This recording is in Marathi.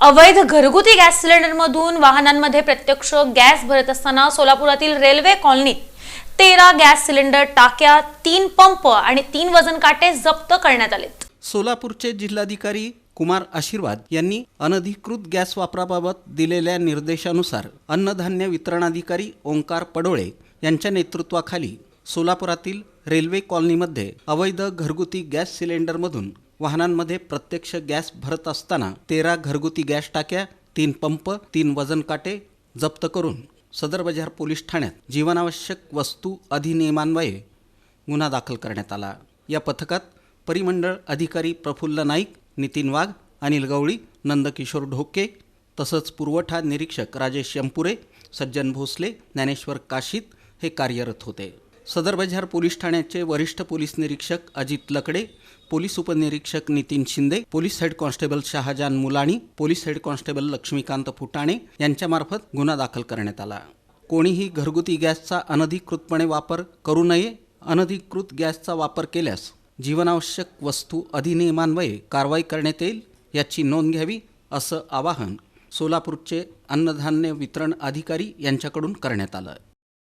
अवैध घरगुती गॅस सिलेंडरमधून वाहनांमध्ये प्रत्यक्ष गॅस भरत असताना सोलापुरातील रेल्वे कॉलनीत तेरा गॅस सिलेंडर टाक्या तीन पंप आणि तीन वजन काटे जप्त करण्यात आलेत. सोलापूरचे जिल्हाधिकारी कुमार आशीर्वाद यांनी अनधिकृत गॅस वापराबाबत दिलेल्या निर्देशानुसार अन्नधान्य वितरणाधिकारी ओंकार पडोळे यांच्या नेतृत्वाखाली सोलापुरातील रेल्वे कॉलनीमध्ये अवैध घरगुती गॅस सिलेंडरमधून वाहनांमध्ये प्रत्यक्ष गॅस भरत असताना तेरा घरगुती गॅस टाक्या तीन पंप तीन वजन काटे जप्त करून सदर बाजार पोलीस ठाण्यात जीवनावश्यक वस्तू अधिनियमान्वये गुन्हा दाखल करण्यात आला. या पथकात परिमंडळ अधिकारी प्रफुल्ल नाईक नितीन वाघ अनिल गवळी नंदकिशोर ढोके तसंच पुरवठा निरीक्षक राजेश यंपुरे सज्जन भोसले ज्ञानेश्वर काशीत हे कार्यरत होते. सदर बाजार पोलीस ठाण्याचे वरिष्ठ पोलीस निरीक्षक अजित लकडे पोलीस उपनिरीक्षक Nitin Shinde police head constable Shahajan Mulani police head constable Laxmikant Phutane यांच्यामार्फत गुन्हा दाखल करण्यात आला. कोणीही घरगुती गॅसचा अनधिकृतपणे वापर करू नये अनधिकृत गॅसचा वापर केल्यास जीवनावश्यक वस्तू अधिनियमान्वये कारवाई करण्यात येईल याची नोंद घ्यावी असं आवाहन सोलापूरचे अन्नधान्य वितरण अधिकारी यांच्याकडून करण्यात आलं.